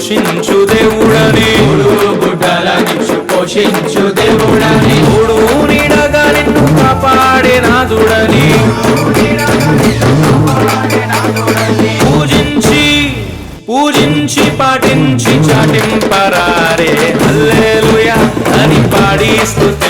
పోషించు దేవుడని. మూడు పోషించు దేవుడని. మూడు నీడగా నిన్ను కాపాడే నాదుడని. పూజించి పూజించి పాటించి చాటింపరారే. హల్లెలూయా అని పాడి స్థుతి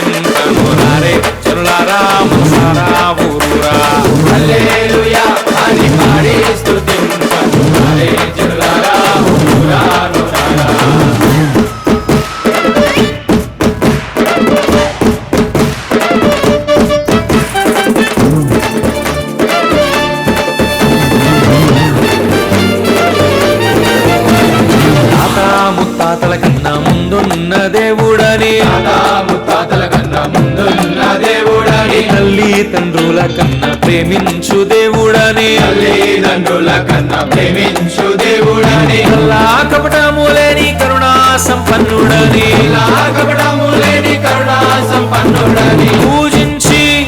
ముత్తాతల కన్నా ముందున్న దేవుడని. తల్లి తండ్రుల కన్నా ప్రేమించు దేవుడని. తల్లిదండ్రుల కన్నా ప్రేమించు దేవుడని. అల్లా కపటము లేని కరుణా సంపన్నుడని. లాగబడము లేని కరుణా సంపన్నుడని. పూజించి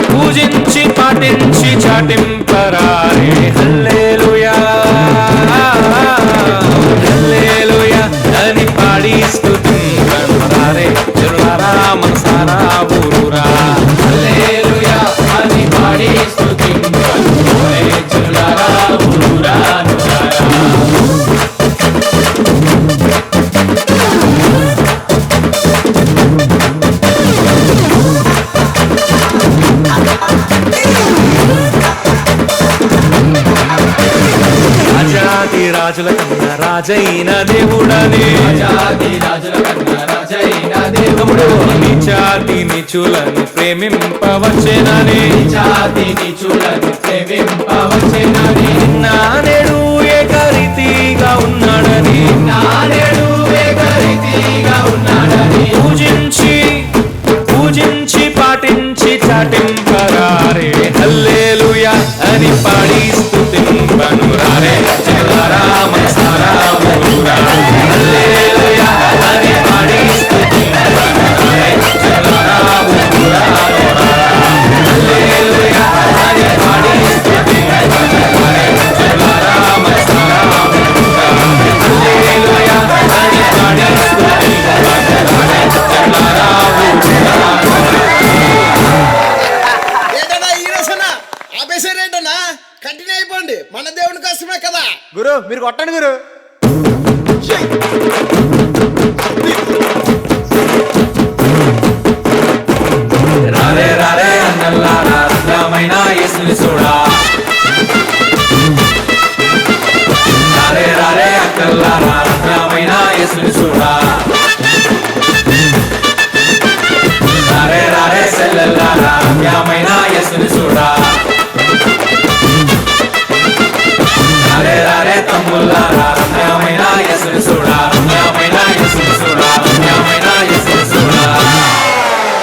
పూజించి పాటించి చాటింపరారే. హల్లెలూయా. రాజుల కన్నా రాజైన దేవుడనే. నిచాతి నిచులను ప్రేమింపవచ్చేనని. జాతి నిచులను ప్రేమింపవచ్చెనని గురు మీరు కొట్టండి గురు. రారే రారే అన్నల్లారా రుద్రమైన యేసుని చూడా. రారే రారే అక్కల్లారా రుద్రమైన యేసుని చూడా. రారే రారే సెల్లెల్లారా రమ్యమైన